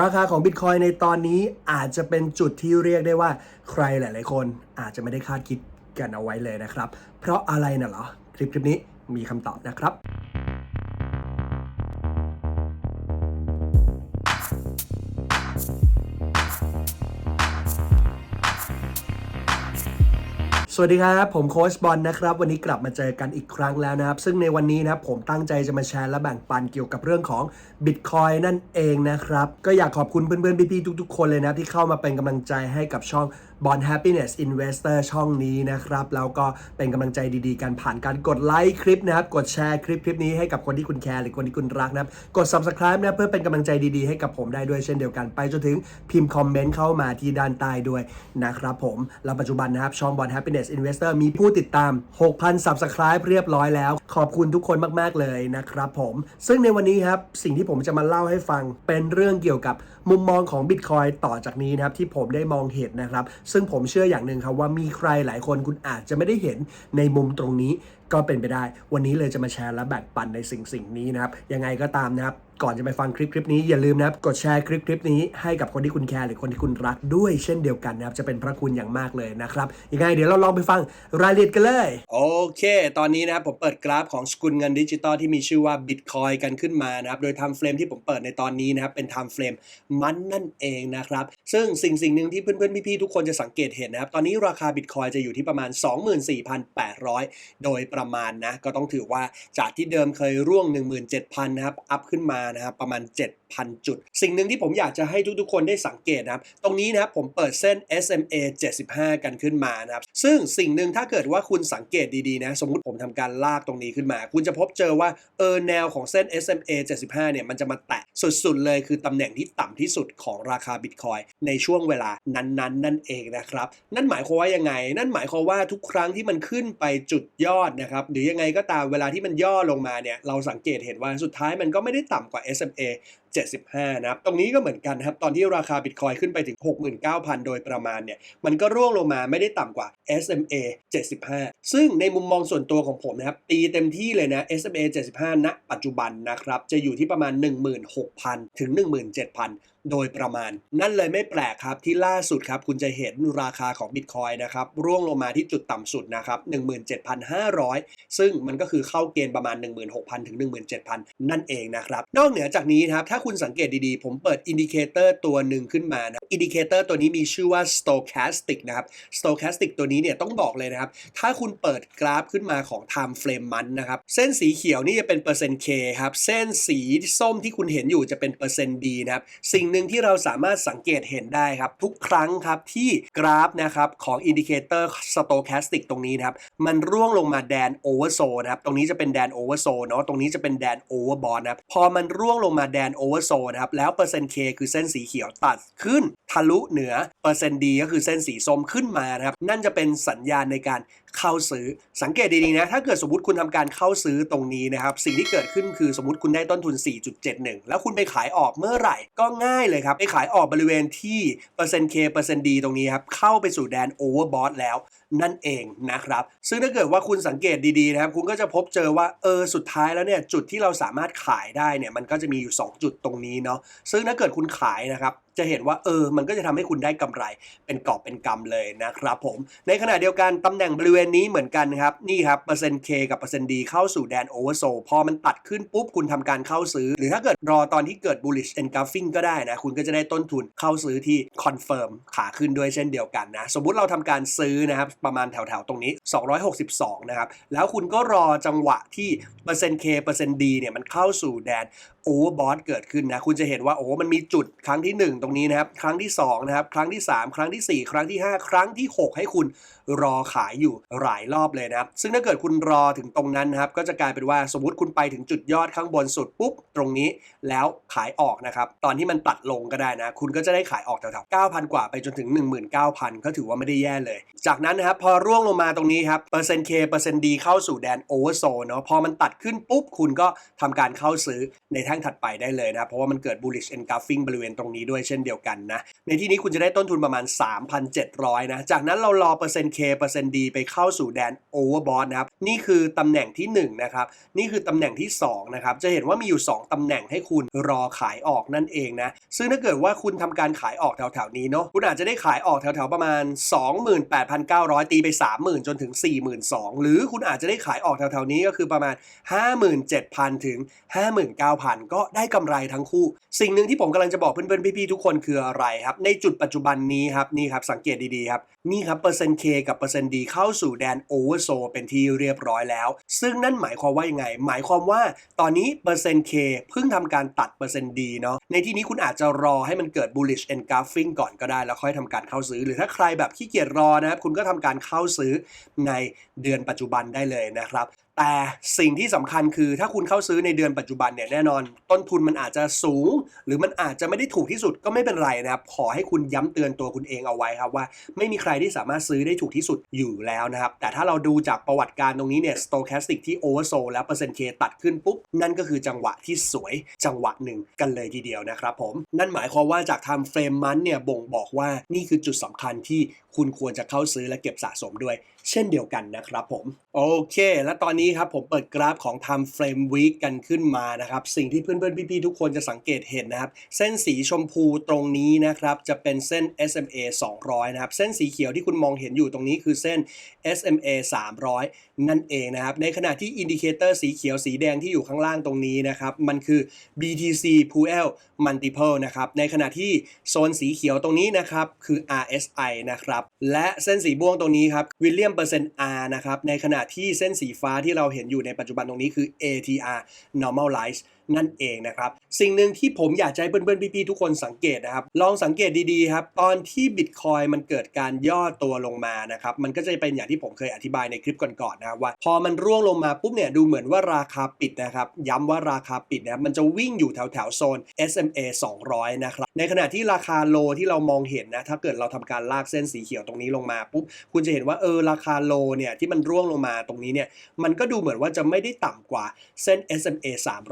ราคาของบิตคอยในตอนนี้อาจจะเป็นจุดที่เรียกได้ว่าใครหลาย ๆ คนอาจจะไม่ได้คาดคิดกันเอาไว้เลยนะครับ เพราะอะไรน่ะเหรอ คลิปคลิปนี้มีคำตอบนะครับ สวัสดีครับ ผมโค้ชบอลนะครับ วันนี้กลับมาเจอกันอีกครั้งแล้วนะครับ ซึ่งในวันนี้นะครับผมตั้งใจจะมาแชร์และแบ่งปันเกี่ยวกับเรื่องของ Bitcoin นั่นเองนะครับ ก็อยากขอบคุณเพื่อนๆพี่ๆทุกๆ คนเลยนะที่เข้ามาเป็นกำลังใจให้กับช่อง b o n Happiness Investor ช่องนี้นะครับ แล้วก็เป็นกำลังใจดีๆ กันผ่านการกดไลค์คลิปนะครับ กดแชร์คลิปคลิปนี้ให้กับคนที่คุณแคร์หรือคนที่คุณรักนะครับ กด Subscribe นะเพื่อเป็นกำลังใจดีๆ ให้กับผมได้ด้วยเช่นเดียวกันไปจนถึงพิมพ์คอมเมนต์เข้ามาที่ด้านใต้ด้วยนะครับผมแล้วปัจจุบันนะครับช่อง b o n Happiness Investor มีผู้ติดตาม 6,000 Subscribe เรียบร้อยแล้ว ขอบคุณทุกคนมากๆเลยนะครับผม ซึ่งในวันนี้ครับสิ่งที่ผมจะมาเล่าให้ฟังเป็นเรื่องเกี่ยวกับมุมมองของ Bitcoin ต่อจากนี้นะครับที่ผมได้มองเห็นนะครับซึ่งผมเชื่ออย่างหนึ่งครับว่ามีใครหลายคนคุณอาจจะไม่ได้เห็นในมุมตรงนี้ก็เป็นไปได้ วันนี้เลยจะมาแชร์และแบ่งปันในสิ่งสิ่งนี้นะครับ ยังไงก็ตามนะครับ ก่อนจะไปฟังคลิปคลิปนี้อย่าลืมนะครับ กดแชร์คลิปคลิปนี้ให้กับคนที่คุณแคร์หรือคนที่คุณรักด้วยเช่นเดียวกันนะครับ จะเป็นพระคุณอย่างมากเลยนะครับ ยังไงเดี๋ยวเราลองไปฟังรายละเอียดกันเลย โอเค ตอนนี้นะครับผมเปิดกราฟของสกุลเงินดิจิตอลที่มีชื่อว่า Bitcoin กันขึ้นมานะครับ โดย time frame ที่ผมเปิดในตอนนี้นะครับ เป็น time frame มันนั่นเองนะครับ ซึ่งสิ่งสิ่งหนึ่งที่เพื่อนๆพี่ๆทุกคนจะสังเกตเห็นนะครับ ตอนนี้ราคา Bitcoin จะอยู่ที่ประมาณ 24,800 โดยประมาณนะก็ต้องถือว่าจากที่เดิมเคยร่วง 17,000นะครับอัพขึ้นมานะครับประมาณ 7,000 จุด สิ่งหนึ่งที่ผมอยากจะให้ทุกๆ คนได้สังเกตนะครับ ตรงนี้นะครับผมเปิดเส้น SMA 75 กันขึ้นมานะครับ ซึ่งสิ่งหนึ่งถ้าเกิดว่าคุณสังเกตดีๆนะสมมุติผมทำการลากตรงนี้ขึ้นมา คุณจะพบเจอว่าเออแนวของเส้น SMA 75 เนี่ยมันจะมาแตะสุดๆ เลยคือตำแหน่งที่ต่ำที่สุดของราคา Bitcoin ในช่วงเวลานั้นๆนั่นเองนะครับ นั่นหมายความว่ายังไง นั่นหมายความว่าทุกครั้งที่มันขึ้นไปจุดยอดนะครับหรือยังไงก็ตามเวลาที่มันย่อลงมาเนี่ยเราสังเกตเห็นว่าสุดท้ายมันก็ไม่ได้ต่ำกว่า SMA 75นะครับตรงนี้ก็เหมือนกันครับ ตอนที่ราคา Bitcoin ขึ้นไปถึง 69,000 โดยประมาณเนี่ยมันก็ร่วงลงมาไม่ได้ต่ำกว่า SMA 75 ซึ่งในมุมมองส่วนตัวของผมนะครับตีเต็มที่เลยนะ SMA 75ณปัจจุบันนะครับจะอยู่ที่ประมาณ 16,000 ถึง 17,000โดยประมาณ นั่นเลยไม่แปลกครับที่ล่าสุดครับ คุณจะเห็นราคาของ Bitcoin นะครับร่วงลงมาที่จุดต่ำสุดนะครับ 17,500 ซึ่งมันก็คือเข้าเกณฑ์ประมาณ 16,000 ถึง 17,000 นั่นเองนะครับ นอกเหนือจากนี้ครับถ้าคุณสังเกตดีๆ ผมเปิดอินดิเคเตอร์ตัวหนึ่งขึ้นมานะอินดิเคเตอร์ตัวนี้มีชื่อว่า stochastic นะครับ stochastic ตัวนี้เนี่ยต้องบอกเลยนะครับ ถ้าคุณเปิดกราฟขึ้นมาของ time frame มันนะครับ เส้นสีเขียวนี่จะเป็นเปอร์เซ็นต์ K ครับ เส้นสีส้มที่คุณเห็นอยู่จะเป็นเปอร์เซ็นต์ D นะครับ สิ่งหนึ่งที่เราสามารถสังเกตเห็นได้ครับ ทุกครั้งครับที่กราฟนะครับของอินดิเคเตอร์ stochastic ตรงนี้นะครับ มันร่วงลงมาแดน oversold นะครับ ตรงนี้จะเป็นแดน oversold เนาะ ตรงนี้จะเป็นแดน overbought นะครับ พอมันร่วงลงมาแดน oversold นะครับ แล้วเปอร์เซ็นต์ K คือเส้นสีเขียวตัดขึ้น ทะลุเหนือเปอร์เซ็นต์ D ก็คือเส้นสีส้มขึ้นมานะครับ นั่นจะเป็นสัญญาณในการเข้าซื้อ สังเกตดีๆนะ ถ้าเกิดสมมติคุณทำการเข้าซื้อตรงนี้นะครับ สิ่งที่เกิดขึ้นคือสมมติคุณได้ต้นทุน 4.71 แล้วคุณไปขายออกเมื่อไหร่ ก็ง่ายเลยครับ ไปขายออกบริเวณที่เปอร์เซ็นต์ K เปอร์เซ็นต์ D ตรงนี้ครับ เข้าไปสู่แดน overbought แล้วนั่นเองนะครับ ซึ่งถ้าเกิดว่าคุณสังเกตดีๆนะครับ คุณก็จะพบเจอว่าเออสุดท้ายแล้วเนี่ยจุดที่เราสามารถขายได้เนี่ยมันก็จะมีอยู่ 2 จุดตรงนี้เนาะซึ่งถ้าเกิดคุณขายนะครับ จะเห็นว่าเออ มันก็จะทำให้คุณได้กำไรเป็นกอบเป็นกำเลยนะครับผม ในขณะเดียวกันตำแหน่งบริเวณนี้เหมือนกันครับ นี่ครับเปอร์เซ็นต์ K กับเปอร์เซ็นต์ D เข้าสู่แดน oversold พอมันตัดขึ้นปุ๊บคุณทำการเข้าซื้อ หรือถ้าเกิดรอตอนที่เกิด bullish engulfing ก็ได้นะ คุณก็จะได้ต้นทุนเข้าซื้อที่ confirm ขาขึ้นด้วยเช่นเดียวกันนะ สมมุติเราทำการซื้อนะครับประมาณแถวๆตรงนี้ 262 นะครับ แล้วคุณก็รอจังหวะที่เปอร์เซ็นต์ K เปอร์เซ็นต์ D เนี่ยมันเข้าสู่แดน overbought เกิดขึ้นนะคุณจะเห็นว่าโอ้มันมีจุดครั้งที่ 1ตรงนี้นะครับ ครั้งที่2นะครับ ครั้งที่ 3 ครั้งที่ 4 ครั้งที่ 5 ครั้งที่ 6 ให้คุณ รอขายอยู่หลายรอบเลยนะครับ ซึ่งถ้าเกิดคุณรอถึงตรงนั้นนะครับ ก็จะกลายเป็นว่าสมมติคุณไปถึงจุดยอดข้างบนสุดปุ๊บตรงนี้แล้วขายออกนะครับ ตอนที่มันตัดลงก็ได้นะ คุณก็จะได้ขายออกแถวๆ9,000 กว่าไปจนถึง 19,000 ก็ถือว่าไม่ได้แย่เลย จากนั้นนะครับพอร่วงลงมาตรงนี้ครับเปอร์เซ็นต์ K เปอร์เซ็นต์ D เข้าสู่แดน oversold เนาะพอมันตัดขึ้นปุ๊บคุณก็ทำการเข้าซื้อในแท่งถัดไปได้เลยนะเพราะว่ามันเกิด bullish engulfing บริเวณตรงนี้ด้วยเช่นเดียวกันนะในที่นี้คุณจะได้ต้นทุนประมาณ 3,700นะจากนั้นเรารอเปอร์เซ็นต์ K เปอร์เซ็นต์ D ไปเข้าสู่แดน overbought นะครับ นี่คือตำแหน่งที่1นะครับนี่คือตำแหน่งที่2นะครับจะเห็นว่ามีอยู่ 2ตำแหน่งให้คุณรอขายออกนั่นเองนะซึ่งถ้าเกิดว่าคุณทำการขายออกแถวๆนี้เนาะคุณอาจจะได้ขายออกแถวๆประมาณ 28,900 ตีไป 30,000 จนถึง 42,000 หรือคุณอาจจะได้ขายออกแถวๆนี้ก็คือประมาณ 57,000 ถึง 59,000 ก็ได้กำไรทั้งคู่ สิ่งหนึ่งที่ผมกำลังจะบอกเพื่อนๆพี่ๆทุกคนคืออะไรครับในจุดปัจจุบันนี้ครับนี่ครับสังเกตดีๆครับนี่ครับเปอร์เซ็นต์ K กับเปอร์เซ็นต์ดีเข้าสู่แดนโอเวอร์โซเป็นที่เรียบร้อยแล้ว ซึ่งนั่นหมายความว่ายังไง หมายความว่าตอนนี้เปอร์เซ็นต์เคเพิ่งทำการตัดเปอร์เซ็นต์ดีเนาะในที่นี้คุณอาจจะรอให้มันเกิด bullish engulfing ก่อนก็ได้ แล้วค่อยทำการเข้าซื้อ หรือถ้าใครแบบขี้เกียจรอนะครับคุณก็ทำการเข้าซื้อในเดือนปัจจุบันได้เลยนะครับ แต่สิ่งที่สำคัญคือถ้าคุณเข้าซื้อในเดือนปัจจุบันเนี่ยแน่นอน ต้นทุนมันอาจจะสูง หรือมันอาจจะไม่ได้ถูกที่สุดก็ไม่เป็นไรนะครับ ขอให้คุณย้ำเตือนตัวคุณเองเอาไว้ครับว่า ไม่มีใครที่สามารถซื้อได้ถูกที่สุดอยู่แล้วนะครับ แต่ถ้าเราดูจากประวัติการตรงนี้เนี่ย stochastic ที่ oversold แล้วเปอร์เซ็นต์ K ตัดขึ้นปุ๊บ นั่นก็คือจังหวะที่สวยจังหวะหนึ่งกันเลยทีเดียวนะครับผมนั่นหมายความว่าจาก time frame มันเนี่ยบ่งบอกว่านี่คือจุดสำคัญที่คุณควรจะเข้าซื้อและเก็บสะสมด้วย เช่นเดียวกันนะครับผม โอเค และตอนนี้ครับผมเปิดกราฟของ Time Frame Week กันขึ้นมานะครับ สิ่งที่เพื่อนๆ พี่ๆ ทุกคนจะสังเกตเห็นนะครับ เส้นสีชมพูตรงนี้นะครับจะเป็นเส้น SMA 200 นะครับ เส้นสีเขียวที่คุณมองเห็นอยู่ตรงนี้คือเส้น SMA 300 นั่นเองนะครับ ในขณะที่อินดิเคเตอร์สีเขียวสีแดงที่อยู่ข้างล่างตรงนี้นะครับ มันคือ BTC Pool Multiple นะครับ ในขณะที่โซนสีเขียวตรงนี้นะครับ คือ RSI นะครับ และเส้นสีม่วงตรงนี้ครับ William Percent R นะครับ ในขณะที่เส้นสีฟ้าที่เราเห็นอยู่ในปัจจุบันตรงนี้คือ ATR Normalize นั่นเองนะครับ สิ่งหนึ่งที่ผมอยากจะให้เพื่อนๆพี่ๆทุกคนสังเกตนะครับ ลองสังเกตดีๆครับ ตอนที่ Bitcoin มันเกิดการย่อตัวลงมานะครับ มันก็จะเป็นอย่างที่ผมเคยอธิบายในคลิปก่อนๆนะว่า พอมันร่วงลงมาปุ๊บเนี่ยดูเหมือนว่าราคาปิดนะครับ ย้ำว่าราคาปิดนะครับมันจะวิ่งอยู่แถวๆโซน SMA 200 นะครับ ในขณะที่ราคาโลที่เรามองเห็นนะ ถ้าเกิดเราทำการลากเส้นสีเขียวตรงนี้ลงมาปุ๊บ คุณจะเห็นว่าเออราคาโลเนี่ยที่มันร่วงลงมาตรงนี้เนี่ย มันก็ดูเหมือนว่าจะไม่ได้ต่ำกว่าเส้น SMA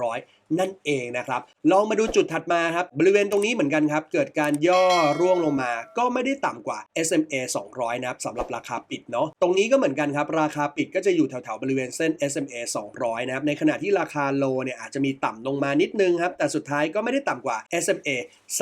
300นั่นเองนะครับ ลองมาดูจุดถัดมาครับ บริเวณตรงนี้เหมือนกันครับ เกิดการย่อร่วงลงมา ก็ไม่ได้ต่ำกว่า SMA 200 นะครับสำหรับราคาปิดเนาะ ตรงนี้ก็เหมือนกันครับ ราคาปิดก็จะอยู่แถวๆบริเวณเส้น SMA 200 นะครับ ในขณะที่ราคาโลเนี่ยอาจจะมีต่ำลงมานิดนึงครับ แต่สุดท้ายก็ไม่ได้ต่ำกว่า SMA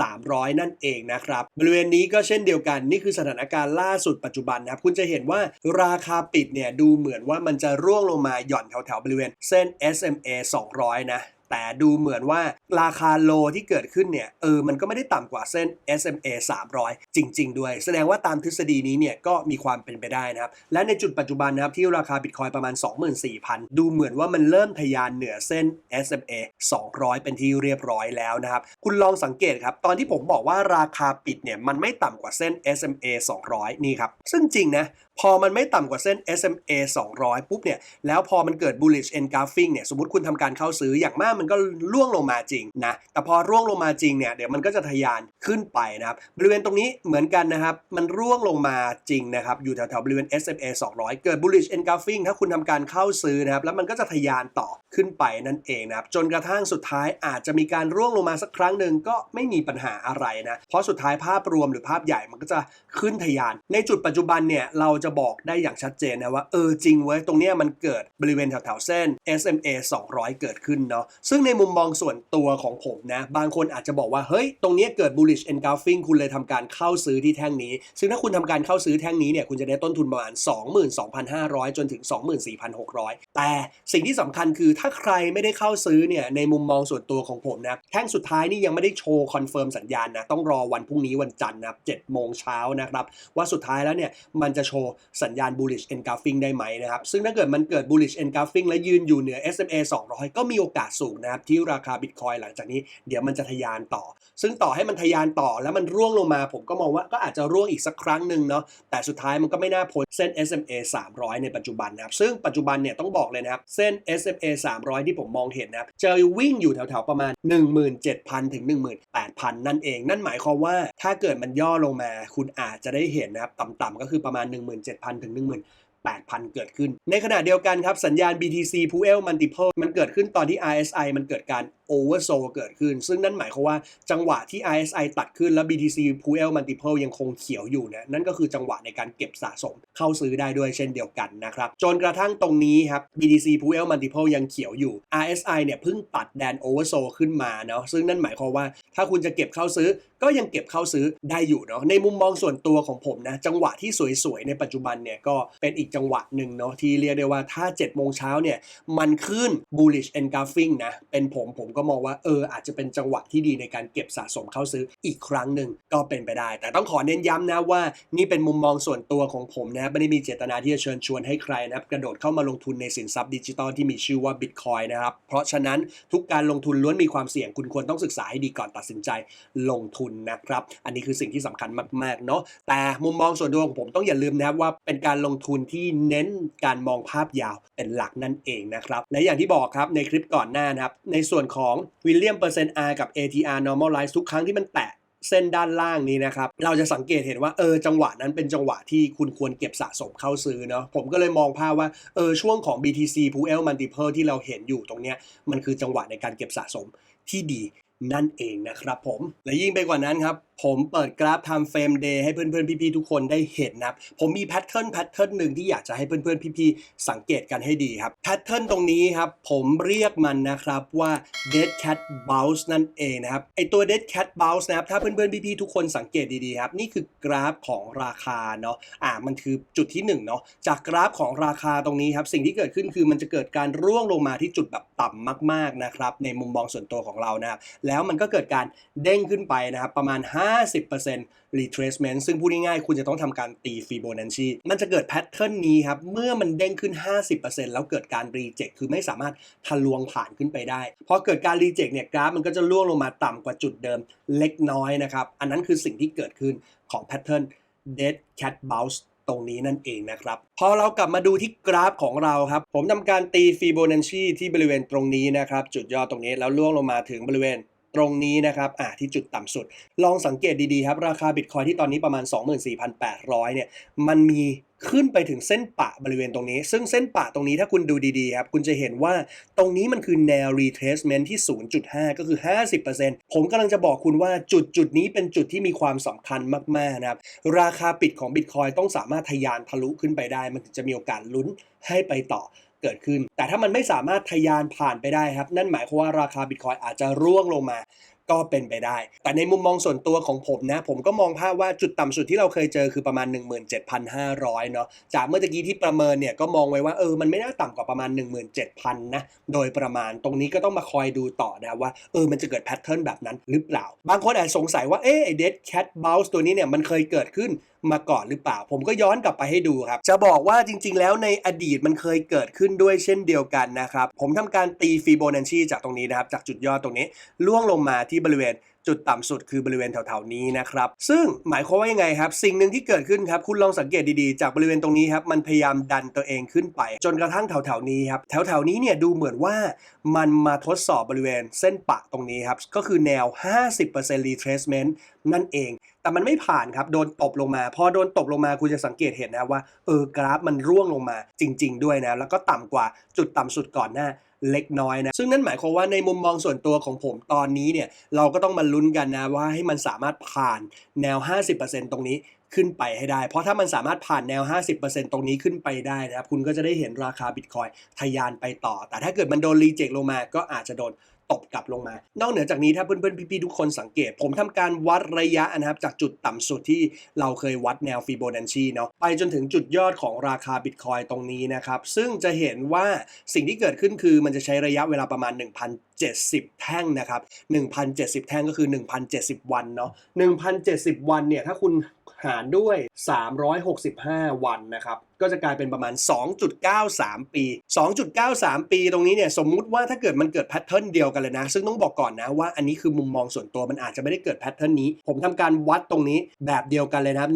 300 นั่นเองนะครับ บริเวณนี้ก็เช่นเดียวกัน นี่คือสถานการณ์ล่าสุดปัจจุบันนะครับ คุณจะเห็นว่าราคาปิดเนี่ยดูเหมือนว่ามันจะร่วงลงมาหย่อนแถวๆบริเวณเส้น SMA 200 นะ แต่ดูเหมือนว่าราคาโลที่เกิดขึ้นเนี่ยเออมันก็ไม่ได้ต่ำกว่าเส้น SMA 300จริง ๆ ด้วย แสดงว่าตามทฤษฎีนี้เนี่ยก็มีความเป็นไปได้นะครับ และในจุดปัจจุบันนะครับที่ราคาบิตคอยประมาณ 24,000 ดูเหมือนว่ามันเริ่มทะยานเหนือเส้น SMA 200 เป็นที่เรียบร้อยแล้วนะครับ คุณลองสังเกตครับ ตอนที่ผมบอกว่าราคาปิดเนี่ยมันไม่ต่ำกว่าเส้น SMA 200 นี่ครับ ซึ่งจริงนะพอมันไม่ต่ำกว่าเส้น SMA 200 ปุ๊บเนี่ย แล้วพอมันเกิด bullish engulfing เนี่ย สมมติคุณทำการเข้าซื้ออย่างมากมันก็ร่วงลงมาจริงนะ แต่พอร่วงลงมาจริงเนี่ย เดี๋ยวมันก็จะทะยานขึ้นไปนะครับ บริเวณตรงนี้เหมือนกันนะครับ มันร่วงลงมาจริงนะครับ อยู่แถวๆบริเวณ SMA 200 เกิด bullish engulfing ถ้าคุณทำการเข้าซื้อนะครับ แล้วมันก็จะทะยานต่อขึ้นไปนั่นเองนะครับ จนกระทั่งสุดท้ายอาจจะมีการร่วงลงมาสักครั้งหนึ่งก็ไม่มีปัญหาอะไรนะ เพราะสุดท้ายภาพรวมหรือภาพใหญ่มันก็จะขึ้นทะยาน ในจุดปัจจุบันเนี่ยเราจะบอกได้อย่างชัดเจนนะว่าเออจริงเว้ยตรงเนี้ยมันเกิดบริเวณแถวๆเส้น SMA 200 เกิดขึ้นเนาะซึ่งในมุมมองส่วนตัวของผมนะบางคนอาจจะบอกว่าเฮ้ยตรงเนี้ยเกิด bullish engulfing คุณเลยทำการเข้าซื้อที่แท่งนี้ ซึ่งถ้าคุณทำการเข้าซื้อแท่งนี้เนี่ยคุณจะได้ต้นทุนประมาณ 22,500 จนถึง 24,600 แต่สิ่งที่สำคัญคือถ้าใครไม่ได้เข้าซื้อเนี่ยในมุมมองส่วนตัวของผมนะแท่งสุดท้ายนี่ยังไม่ได้โชว์คอนเฟิร์มสัญญาณนะต้องรอวันพรุ่งนี้วันจันทร์นะครับ7โมงเช้านะครับว่าสุดท้ายแล้วเนี่ยมันจะโชว์สัญญาณ bullish engulfing ได้ไหมนะครับซึ่งถ้าเกิดมันเกิด bullish engulfing และยืนอยู่เหนือ SMA 200 ก็มีโอกาสสูงนะครับที่ราคา Bitcoin หลังจากนี้เดี๋ยวมันจะทะยานต่อ ซึ่งต่อให้มันทะยานต่อแล้วมันร่วงลงมาผมก็มองว่าก็อาจจะร่วงอีกสักครั้งหนึ่งเนาะแต่สุดท้ายมันก็ไม่น่าพ้นเส้น SMA 300 ในปัจจุบันนะครับซึ่งปัจจุบันเนี่ยต้องบอกเลยนะครับเส้น SMA 300 ที่ผมมองเห็นนะครับจะวิ่งอยู่แถวๆประมาณ 17,000 ถึง 18,000 นั่นเอง นั่นหมายความว่าถ้าเกิดมันย่อลงมา คุณอาจจะได้เห็นนะครับต่ำๆก็คือประมาณ 17,000 ถึง 10,000 8,000 เกิดขึ้น ในขณะเดียวกันครับ สัญญาณ BTC Puel Multiple มันเกิดขึ้นตอนที่ RSI มันเกิดการ oversold เกิดขึ้น ซึ่งนั่นหมายความว่าจังหวะที่ RSI ตัดขึ้นแล้ว BTC Puel Multiple ยังคงเขียวอยู่เนี่ยนั่นก็คือจังหวะในการเก็บสะสมเข้าซื้อได้ด้วยเช่นเดียวกันนะครับ จนกระทั่งตรงนี้ครับ BTC Puel Multiple ยังเขียวอยู่ RSI เนี่ยเพิ่งตัดแดน oversold ขึ้นมาเนาะซึ่งนั่นหมายความว่าถ้าคุณจะเก็บเข้าซื้อก็ยังเก็บเข้าซื้อได้อยู่เนาะในมุมมองส่วนตัวของผมนะจังหวะที่สวยๆ ในปัจจุบันเนี่ยก็เป็นอีกจังหวะหนึ่งเนาะที่เรียกได้ว่าถ้า7โมงเช้าเนี่ยมันขึ้น bullish engulfing นะเป็นผมผมก็มองว่าเอออาจจะเป็นจังหวะที่ดีในการเก็บสะสมเข้าซื้ออีกครั้งหนึ่งก็เป็นไปได้ แต่ต้องขอเน้นย้ำนะว่านี่เป็นมุมมองส่วนตัวของผมนะไม่ได้มีเจตนาที่จะเชิญชวนให้ใครนะครับกระโดดเข้ามาลงทุนในสินทรัพย์ดิจิตอลที่มีชื่อว่า Bitcoin นะครับเพราะฉะนั้นทุกการลงทุนล้วนมีความเสี่ยงคุณควรต้องศึกษาให้ดีก่อนตัดสินใจลงทุนนะครับอันนี้คือสิ่งที่สำคัญมากๆเนาะแต่มุมมองส่วนตัวของผมต้องอย่าลืมนะครับว่าเป็นการลงทุนที่เน้นการมองภาพยาวเป็นหลักนั่นเองนะครับและอย่างที่บอกครับในคลิปก่อนหน้านะครับในส่วนของวิลเลียมเปอร์เซ็นต์ R กับ ATR normalize ทุกครั้งที่มันแตะเส้นด้านล่างนี้นะครับ เราจะสังเกตเห็นว่าเออจังหวะนั้นเป็นจังหวะที่คุณควรเก็บสะสมเข้าซื้อเนาะผมก็เลยมองภาพว่าเออช่วงของ BTC Puel Multiple ที่เราเห็นอยู่ตรงเนี้ยมันคือจังหวะในการเก็บสะสมที่ดี นั่นเองนะครับผม และยิ่งไปกว่านั้นครับ ผมเปิดกราฟ time frame day ให้เพื่อนๆ พี่ๆ ทุกคนได้เห็นนะครับ ผมมีแพทเทิร์นแพทเทิร์นหนึ่งที่อยากจะให้เพื่อนๆ พี่ๆ สังเกตกันให้ดีครับแพทเทิร์นตรงนี้ครับ ผมเรียกมันนะครับว่า dead cat bounce นั่นเองนะครับไอตัว dead cat bounce นะครับถ้าเพื่อนๆ พี่ๆ ทุกคนสังเกตดีๆ ครับ นี่คือกราฟของราคาเนาะอ่ามันคือจุดที่1เนาะจากกราฟของราคาตรงนี้ครับสิ่งที่เกิดขึ้นคือมันจะเกิดการร่วงลงมาที่จุดแบบต่ำมาก ๆนะครับในมุมมองส่วนตัวของเรานะครับแล้วมันก็เกิดการเด้งขึ้นไปนะครับประมาณ 50% retracement ซึ่งพูดง่ายๆคุณจะต้องทำการตีฟิโบนัชชีมันจะเกิดแพทเทิร์นนี้ครับเมื่อมันเด้งขึ้น 50%แล้วเกิดการ reject คือไม่สามารถทะลวงผ่านขึ้นไปได้พอเกิดการ reject เนี่ยกราฟมันก็จะล่วงลงมาต่ำกว่าจุดเดิมเล็กน้อยนะครับอันนั้นคือสิ่งที่เกิดขึ้นของแพทเทิร์น dead cat bounce ตรงนี้นั่นเองนะครับ พอเรากลับมาดูที่กราฟของเราครับ ผมทำการตีฟิโบนัชชีที่บริเวณตรงนี้นะครับ จุดยอดตรงนี้แล้วล่วงลงมาถึงบริเวณ ตรงนี้นะครับอ่าที่จุดต่ำสุด ลองสังเกตดีๆครับ ราคาบิตคอยที่ตอนนี้ประมาณ 24,800 เนี่ย มันมีขึ้นไปถึงเส้นปะบริเวณตรงนี้ ซึ่งเส้นปะตรงนี้ถ้าคุณดูดีๆครับ คุณจะเห็นว่าตรงนี้มันคือแนว retracement ที่ 0.5 ก็คือ 50%ผมกำลังจะบอกคุณว่าจุดจุดนี้เป็นจุดที่มีความสำคัญมาก ๆ นะครับ ราคาปิดของบิตคอยต้องสามารถทะยานทะลุขึ้นไปได้ มันถึงจะมีโอกาสลุ้นให้ไปต่อ เกิดขึ้น แต่ถ้ามันไม่สามารถทะยานผ่านไปได้ครับ นั่นหมายความว่าราคาบิตคอยอาจจะร่วงลงมาก็เป็นไปได้ แต่ในมุมมองส่วนตัวของผมนะ ผมก็มองภาพว่าจุดต่ำสุดที่เราเคยเจอคือประมาณ 17,500 เนาะ จากเมื่อกี้ที่ประเมินเนี่ยก็มองไว้ว่าเออ มันไม่น่าต่ำกว่าประมาณ 17,000 นะ โดยประมาณ ตรงนี้ก็ต้องมาคอยดูต่อนะว่าเออ มันจะเกิดแพทเทิร์นแบบนั้นหรือเปล่า บางคนอาจสงสัยว่าเอ๊ะไอ dead cat bounce ตัวนี้เนี่ยมันเคยเกิดขึ้น มาก่อนหรือเปล่า ผมก็ย้อนกลับไปให้ดูครับ จะบอกว่าจริง ๆ แล้วในอดีตมันเคยเกิดขึ้นด้วยเช่นเดียวกันนะครับ ผมทำการตีฟิโบนัชชีจากตรงนี้นะครับ จากจุดยอดตรงนี้ล่วงลงมาที่บริเวณจุดต่ำสุดคือบริเวณแถวๆนี้นะครับ ซึ่งหมายความว่ายังไงครับ สิ่งหนึ่งที่เกิดขึ้นครับ คุณลองสังเกตดีๆ จากบริเวณตรงนี้ครับ มันพยายามดันตัวเองขึ้นไป จนกระทั่งแถวๆนี้ครับ แถวๆนี้เนี่ยดูเหมือนว่ามันมาทดสอบบริเวณเส้นปะตรงนี้ครับ ก็คือแนว 50% retracement นั่นเอง แต่มันไม่ผ่านครับ โดนตบลงมา พอโดนตบลงมาคุณจะสังเกตเห็นนะว่า เออกราฟมันร่วงลงมาจริง ๆ ด้วยนะ แล้วก็ต่ำกว่าจุดต่ำสุดก่อนหน้าเล็กน้อยนะ ซึ่งนั่นหมายความว่าในมุมมองส่วนตัวของผมตอนนี้เนี่ย เราก็ต้องมาลุ้นกันนะว่าให้มันสามารถผ่านแนว 50%ตรงนี้ ขึ้นไปให้ได้ เพราะถ้ามันสามารถผ่านแนว 50%ตรงนี้ขึ้นไปได้นะครับ คุณก็จะได้เห็นราคาบิตคอยทะยานไปต่อ แต่ถ้าเกิดมันโดนรีเจ็คลงมาก็อาจจะโดนตบกลับลงมา นอกเหนือจากนี้ถ้าเพื่อนๆ พี่ๆ ทุกคนสังเกต ผมทำการวัดระยะนะครับ จากจุดต่ำสุดที่เราเคยวัดแนวฟิโบนัชชีเนาะไปจนถึงจุดยอดของราคาบิตคอยตรงนี้นะครับ ซึ่งจะเห็นว่าสิ่งที่เกิดขึ้นคือมันจะใช้ระยะเวลาประมาณ 1,070 แท่งนะครับ 1,070 แท่งก็คือ 1,070 วันเนาะ1,070 วันเนี่ยถ้าคุณ หารด้วย 365 วันนะครับ ก็จะกลายเป็นประมาณ 2.93 ปี 2.93 ปีตรงนี้เนี่ยสมมุติว่าถ้าเกิดมันเกิดแพทเทิร์นเดียวกันเลยนะ ซึ่งต้องบอกก่อนนะว่าอันนี้คือมุมมองส่วนตัวมันอาจจะไม่ได้เกิดแพทเทิร์นนี้ ผมทำการวัดตรงนี้แบบเดียวกันเลยนะครับ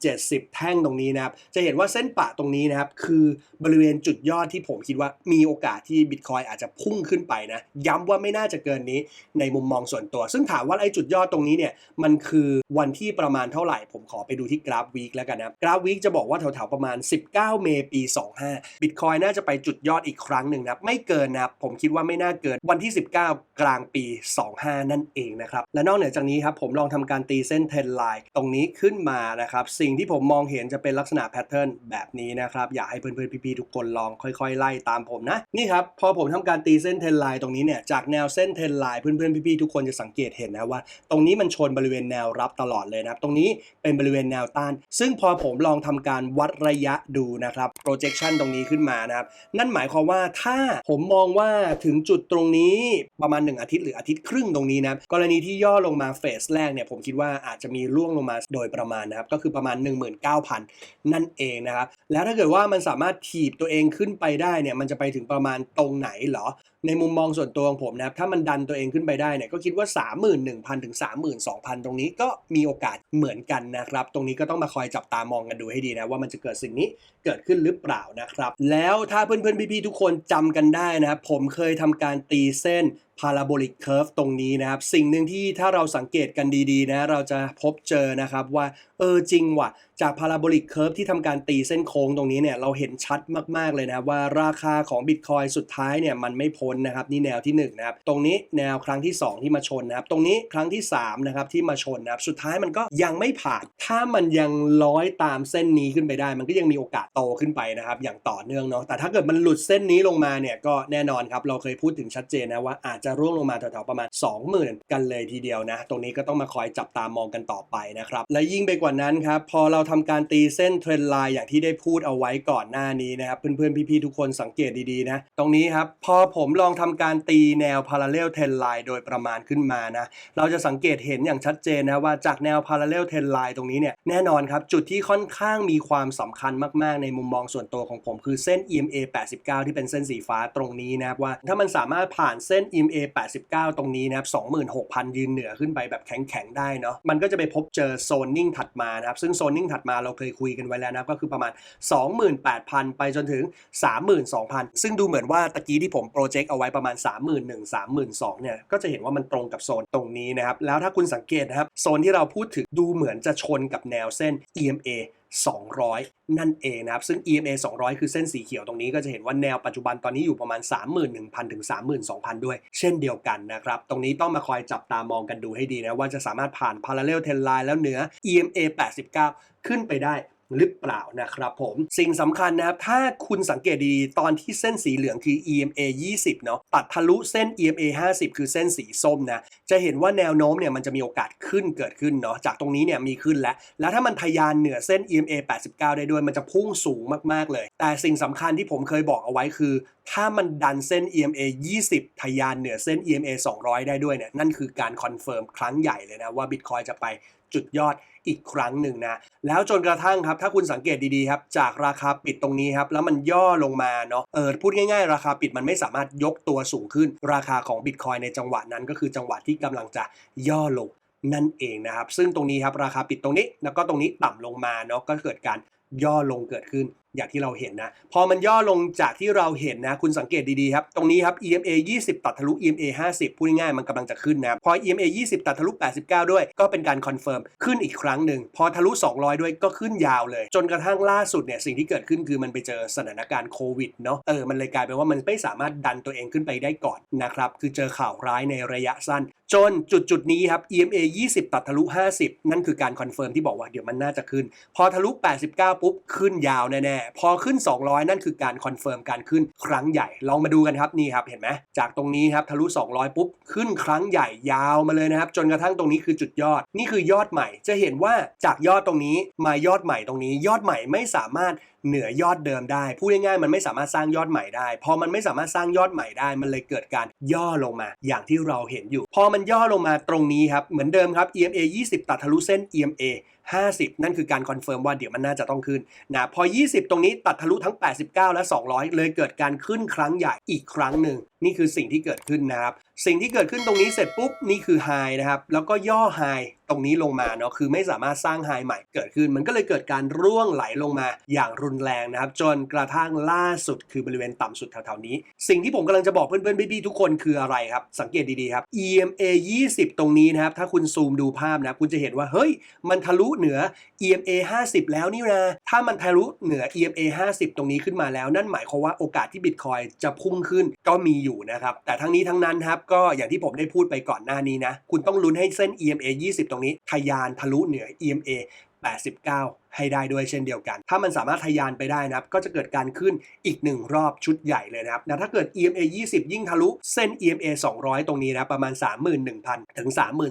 1,070 แท่งตรงนี้นะครับ จะเห็นว่าเส้นปะตรงนี้นะครับ คือบริเวณจุดยอดที่ผมคิดว่ามีโอกาสที่บิตคอยอาจจะพุ่งขึ้นไปนะ ย้ำว่าไม่น่าจะเกินนี้ในมุมมองส่วนตัว ซึ่งถามว่าไอ้จุดยอดตรงนี้เนี่ยมันคือวันที่ประมาณเท่าไหร่ ผมขอไปดูที่กราฟวีคแล้วกันนะกราฟวีคจะบอกว่าแถวๆประมาณ19 เมษปี 25 บิตคอยน่าจะไปจุดยอดอีกครั้งหนึ่งนะไม่เกินนะผมคิดว่าไม่น่าเกินวันที่ 19 กลางปี 25 นั่นเองนะครับ และนอกเหนือจากนี้ครับผมลองทำการตีเส้นเทรนไลน์ตรงนี้ขึ้นมานะครับ สิ่งที่ผมมองเห็นจะเป็นลักษณะแพทเทิร์นแบบนี้นะครับ อยากให้เพื่อนๆ พี่ๆ ทุกคนลองค่อยๆ ไล่ตามผมนะ นี่ครับ พอผมทำการตีเส้นเทรนไลน์ตรงนี้เนี่ยจากแนวเส้นเทรนไลน์เพื่อนๆ พี่ๆ ทุกคนจะสังเกตเห็นนะว่า ตรงนี้มันชนบริเวณแนวรับตลอดเลยนะครับตรงนี้เป็นบริเวณแนวต้าน ซึ่งพอผมลองทำการวัดระยะดูนะครับ projection ตรงนี้ขึ้นมานะครับ นั่นหมายความว่าถ้าผมมองว่าถึงจุดตรงนี้ประมาณ 1 อาทิตย์หรืออาทิตย์ครึ่งตรงนี้นะครับกรณีที่ย่อลงมาเฟสแรกเนี่ยผมคิดว่าอาจจะมีร่วงลงมาโดยประมาณนะครับ ก็คือประมาณ 19,000 นั่นเองนะครับ แล้วถ้าเกิดว่ามันสามารถถีบตัวเองขึ้นไปได้เนี่ยมันจะไปถึงประมาณตรงไหนหรอ ในมุมมองส่วนตัวของผมนะครับ ถ้ามันดันตัวเองขึ้นไปได้เนี่ยก็คิดว่า 31,000 ถึง 32,000 ตรงนี้ก็มีโอกาสเหมือนกันนะครับ ตรงนี้ก็ต้องมาคอยจับตามองกันดูให้ดีนะว่ามันจะเกิดสิ่งนี้เกิดขึ้นหรือเปล่านะครับ แล้วถ้าเพื่อนๆพี่ๆทุกคนจำกันได้นะครับผมเคยทำการตีเส้น parabolic curve ตรงนี้นะครับ สิ่งหนึ่งที่ถ้าเราสังเกตกันดีๆนะเราจะพบเจอนะครับว่าเออจริงว่ะ จาก parabolic curve ที่ทำการตีเส้นโค้งตรงนี้เนี่ยเราเห็นชัดมากๆเลยนะว่าราคาของ Bitcoin สุดท้ายเนี่ยมันไม่พ้นนะครับนี่แนวที่1นงนะครับตรงนี้แนวครั้งที่ 2 ที่มาชนนะครับตรงนี้ครั้งที่3นะครับที่มาชนนะครับสุดท้ายมันก็ยังไม่ผ่าน ถ้ามันยังร้อยตามเส้นนี้ขึ้นไปได้ มันก็ยังมีโอกาสโตขึ้นไปนะครับอย่างต่อเนื่องเนาะแต่ถ้าเกิดมันหลุดเส้นนี้ลงมาเนี่ยก็แน่นอนครับเราเคยพูดถึงชัดเจนนะว่าอาจจะร่วงลงมาแถวๆประมาณ 20,000 กันเลยทีเดียวนะ ตรงนี้ก็ต้องมาคอยจับตามองกันต่อไปนะครับ และยิ่งไปกว่านั้นครับ พอเราทำการตีเส้นเทรนไลน์อย่างที่ได้พูดเอาไว้ก่อนหน้านี้นะครับ เพื่อนๆ พี่ๆ ทุกคนสังเกตดีๆนะ ตรงนี้ครับ พอผมลองทำการตีแนว parallel trend line โดยประมาณขึ้นมานะ เราจะสังเกตเห็นอย่างชัดเจนนะว่าจากแนว parallel trend line ตรงนี้เนี่ยแน่นอนครับจุดที่ค่อนข้างมีความสำคัญมากๆ ในมุมมองส่วนตัวของผมคือเส้น EMA 89 ที่เป็นเส้นสีฟ้าตรงนี้นะครับว่า ถ้ามันสามารถผ่านเส้น EMA A 8 9 ตรงนี้นะครับ26,000 ยืนเหนือขึ้นไปแบบแข็งๆ ได้เนาะมันก็จะไปพบเจอโซนนิ่งถัดมานะครับ ซึ่งโซนนิ่งถัดมาเราเคยคุยกันไว้แล้วนะครับ ก็คือประมาณ 28,000 ไปจนถึง 32,000 ซึ่งดูเหมือนว่าตะกี้ที่ผมโปรเจกต์เอาไว้ประมาณ 31,000 32,000 เนี่ย ก็จะเห็นว่ามันตรงกับโซนตรงนี้นะครับ แล้วถ้าคุณสังเกตนะครับ โซนที่เราพูดถึงดูเหมือนจะชนกับแนวเส้น EMA 200 นั่นเองนะครับ ซึ่ง EMA 200 คือเส้นสีเขียวตรงนี้ก็จะเห็นว่าแนวปัจจุบันตอนนี้อยู่ประมาณ 31,000 ถึง 32,000 ด้วย เช่นเดียวกันนะครับ ตรงนี้ต้องมาคอยจับตามองกันดูให้ดีนะ ว่าจะสามารถผ่าน Parallel Trend Line แล้วเหนือ EMA 89 ขึ้นไปได้ หรือเปล่านะครับผมสิ่งสำคัญนะครับถ้าคุณสังเกตดีตอนที่เส้นสีเหลืองคือ EMA 20 เนาะตัดทะลุเส้น EMA 50 คือเส้นสีส้มนะจะเห็นว่าแนวโน้มเนี่ยมันจะมีโอกาสขึ้นเกิดขึ้นเนาะจากตรงนี้เนี่ยมีขึ้นแล้ว แล้วถ้ามันทะยานเหนือเส้น EMA 89 ได้ด้วยมันจะพุ่งสูงมากๆเลย แต่สิ่งสำคัญที่ผมเคยบอกเอาไว้คือ ถ้ามันดันเส้น EMA 20 ทะยานเหนือเส้น EMA 200 ได้ด้วยเนี่ยนั่นคือการคอนเฟิร์มครั้งใหญ่เลยนะว่า Bitcoin จะไปจุดยอดอีกครั้งหนึ่งนะ แล้วจนกระทั่งครับ ถ้าคุณสังเกตดีๆครับ จากราคาปิดตรงนี้ครับ แล้วมันย่อลงมาเนาะเออพูดง่ายๆ ราคาปิดมันไม่สามารถยกตัวสูงขึ้น ราคาของบิตคอยในจังหวะนั้นก็คือจังหวะที่กำลังจะย่อลงนั่นเองนะครับ ซึ่งตรงนี้ครับราคาปิดตรงนี้ แล้วก็ตรงนี้ต่ำลงมาเนาะก็เกิดการย่อลงเกิดขึ้น อย่างที่เราเห็นนะ พอมันย่อลงจากที่เราเห็นนะ คุณสังเกตดีๆครับ ตรงนี้ครับ EMA 20 ตัดทะลุ EMA 50 พูดง่ายๆมันกำลังจะขึ้นนะ พอ EMA 20 ตัดทะลุ 89 ด้วย ก็เป็นการคอนเฟิร์มขึ้นอีกครั้งหนึ่ง พอทะลุ 200 ด้วยก็ขึ้นยาวเลย จนกระทั่งล่าสุดเนี่ยสิ่งที่เกิดขึ้นคือมันไปเจอสถานการณ์โควิดเนาะเออมันเลยกลายเป็นว่ามันไม่สามารถดันตัวเองขึ้นไปได้ก่อนนะครับคือเจอข่าวร้ายในระยะสั้น จนจุดจุดนี้ครับ EMA 20 ตัดทะลุ 50 นั่นคือการคอนเฟิร์มที่บอกว่าเดี๋ยวมันน่าจะขึ้น พอทะลุ 89 ปุ๊บขึ้นยาวแน่ๆพอขึ้น 200 นั่นคือการคอนเฟิร์มการขึ้นครั้งใหญ่ ลองมาดูกันครับนี่ครับเห็นไหมจากตรงนี้ครับทะลุ 200 ปุ๊บ ขึ้นครั้งใหญ่ยาวมาเลยนะครับ จนกระทั่งตรงนี้คือจุดยอด นี่คือยอดใหม่ จะเห็นว่าจากยอดตรงนี้มายอดใหม่ตรงนี้ ยอดใหม่ไม่สามารถเหนือยอดเดิมได้ พูดง่ายๆมันไม่สามารถสร้างยอดใหม่ได้ พอมันไม่สามารถสร้างยอดใหม่ได้ มันเลยเกิดการย่อลงมา อย่างที่เราเห็นอยู่ พอมันย่อลงมาตรงนี้ครับ เหมือนเดิมครับ EMA 20 ตัดทะลุเส้น EMA 50 นั่นคือการคอนเฟิร์มว่าเดี๋ยวมันน่าจะต้องขึ้นนะพอ 20 ตรงนี้ตัดทะลุทั้ง 89 และ 200 เลยเกิดการขึ้นครั้งใหญ่อีกครั้งหนึ่งนี่คือสิ่งที่เกิดขึ้นนะครับ สิ่งที่เกิดขึ้นตรงนี้เสร็จปุ๊บ นี่คือไฮนะครับ แล้วก็ย่อไฮตรงนี้ลงมาเนาะ คือไม่สามารถสร้างไฮใหม่เกิดขึ้น มันก็เลยเกิดการร่วงไหลลงมาอย่างรุนแรงนะครับ จนกระทั่งล่าสุดคือบริเวณต่ำสุดแถวๆนี้ สิ่งที่ผมกำลังจะบอกเพื่อนๆพี่ๆทุกคนคืออะไรครับ สังเกตดีๆครับ EMA 20 ตรงนี้นะครับ ถ้าคุณซูมดูภาพนะ คุณจะเห็นว่าเฮ้ย มันทะลุเหนือ EMA 50 แล้วนี่นะ ถ้ามันทะลุเหนือ EMA 50 ตรงนี้ขึ้นมาแล้ว นั่นหมายความว่าโอกาสที่ Bitcoin จะพุ่งขึ้นก็มีอยู่นะครับ แต่ทั้งนี้ทั้งนั้นครับก็อย่างที่ผมได้พูดไปก่อนหน้านี้นะ คุณต้องลุ้นให้เส้น EMA 20 ตรงนี้ทะยานทะลุเหนือ EMA 89 ให้ได้ด้วยเช่นเดียวกัน ถ้ามันสามารถทะยานไปได้นะครับก็จะเกิดการขึ้นอีกหนึ่งรอบชุดใหญ่เลยนะครับนะถ้าเกิด EMA 20 ยิ่งทะลุเส้น EMA 200 ตรงนี้นะประมาณ 31,000 ถึง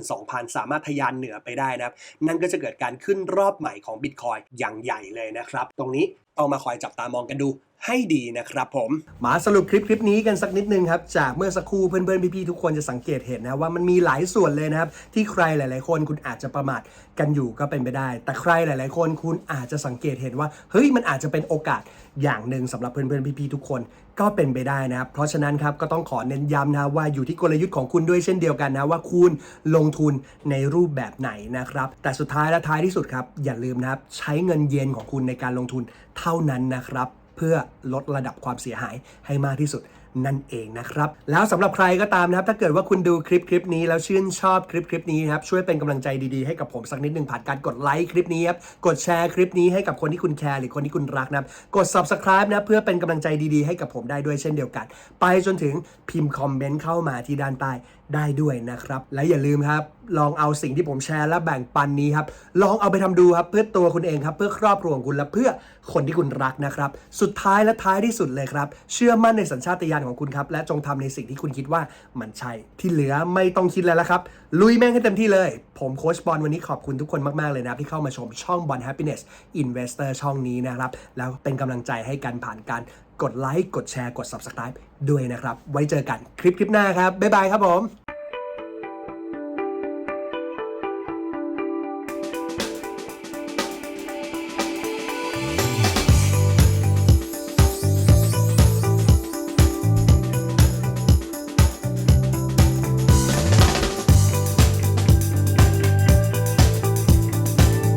32,000 สามารถทะยานเหนือไปได้นะครับนั่นก็จะเกิดการขึ้นรอบใหม่ของ Bitcoin อย่างใหญ่เลยนะครับตรงนี้ต้องมาคอยจับตามองกันดูให้ดีนะครับผม มาสรุปคลิปคลิปนี้กันสักนิดนึงครับ จากเมื่อสักครู่เพื่อนๆพี่ๆทุกคนจะสังเกตเห็นนะว่ามันมีหลายส่วนเลยนะครับ ที่ใครหลาย ๆ คนคุณอาจจะประมาทกันอยู่ก็เป็นไปได้ แต่ใครหลาย ๆ คนคุณอาจจะสังเกตเห็นว่าเฮ้ยมันอาจจะเป็นโอกาสอย่างหนึ่งสำหรับเพื่อนๆพี่ๆทุกคนก็เป็นไปได้นะครับ เพราะฉะนั้นครับก็ต้องขอเน้นย้ำนะว่าอยู่ที่กลยุทธ์ของคุณด้วยเช่นเดียวกันนะว่าคุณลงทุนในรูปแบบไหนนะครับ แต่สุดท้ายและท้ายที่สุดครับ อย่าลืมนะครับใช้เงินเย็นของคุณในการลงทุนเท่านั้นนะครับ เพื่อลดระดับความเสียหายให้มากที่สุด นั่นเองนะครับ แล้วสำหรับใครก็ตามนะครับ ถ้าเกิดว่าคุณดูคลิปคลิปนี้แล้วชื่นชอบคลิปคลิปนี้ครับช่วยเป็นกำลังใจดีๆให้กับผมสักนิดหนึ่งผ่านการกดไลค์คลิปนี้ครับกดแชร์คลิปนี้ให้กับคนที่คุณแคร์หรือคนที่คุณรักนะครับกด subscribe นะเพื่อเป็นกำลังใจดีๆ ให้กับผมได้ด้วยเช่นเดียวกัน ไปจนถึงพิมพ์คอมเมนต์เข้ามาที่ด้านใต้ ได้ด้วยนะครับ และอย่าลืมครับ ลองเอาสิ่งที่ผมแชร์และแบ่งปันนี้ครับ ลองเอาไปทำดูครับ เพื่อตัวคุณเองครับ เพื่อครอบครัวของคุณและเพื่อคนที่คุณรักนะครับ สุดท้ายและท้ายที่สุดเลยครับ เชื่อมั่นในสัญชาตญาณของคุณครับ และจงทำในสิ่งที่คุณคิดว่ามันใช่ ที่เหลือไม่ต้องคิดแล้วละครับ ลุยแม่งให้เต็มที่เลย ผมโค้ชบอลวันนี้ขอบคุณทุกคนมาก ๆ เลยนะที่เข้ามาชมช่องบอล Happiness Investor ช่องนี้นะครับ แล้วเป็นกำลังใจให้กันผ่านการ กดไลค์กดแชร์กด Subscribe ด้วยนะครับ ไว้เจอกันคลิปคลิปหน้าครับบ๊ายบายครับผม